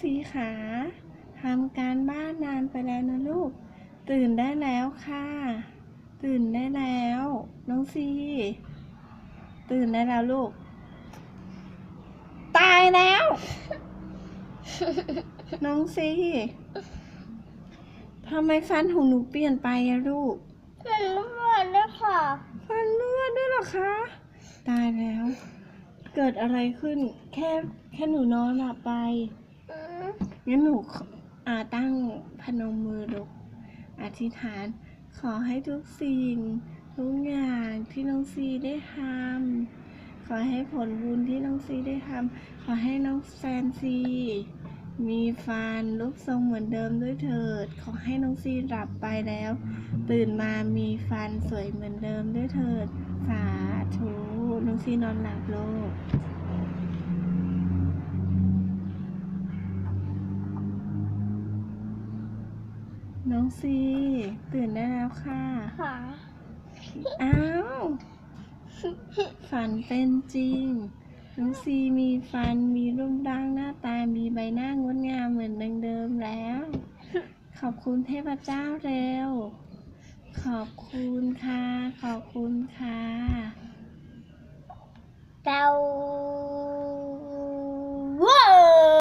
ซีขาทำการบ้านนานไปแล้วนะลูก ตื่นได้แล้วค่ะ ตื่นได้แล้ว น้องซีตื่นได้แล้วลูก ตายแล้ว น้องซีทำไมฟันของหนูเปลี่ยนไปอะลูกมันไม่เหมือนด้วยค่ะฟันเลือดด้วยเหรอคะ ตายแล้ว เกิดอะไรขึ้น แค่แค่หนูนอนหลับไปอืม งั้นหนูอาตั้งพนมมือลูกอธิษฐานขอให้ทุกสิ่งทุกอย่างที่น้องซีได้ทำขอให้ผลบุญที่น้องซีได้ทำขอให้น้องแฟนซีมีฟันรูปทรงเหมือนเดิมด้วยเถิด ขอให้น้องซีหลับไปแล้ว ตื่นมามีฟันสวยเหมือนเดิมด้วยเถิด สาธุ น้องซีนอนหลับโลก น้องซีตื่นได้แล้วค่ะค่ะอ้าวฝันเป็นจริง น้องซีมีฟันมีรูปร่างหน้าตา มีใบหน้างดงามเหมือนเดิมๆแล้ว ขอบคุณเทพเจ้าเร็ว ขอบคุณค่ะ ขอบคุณค่ะ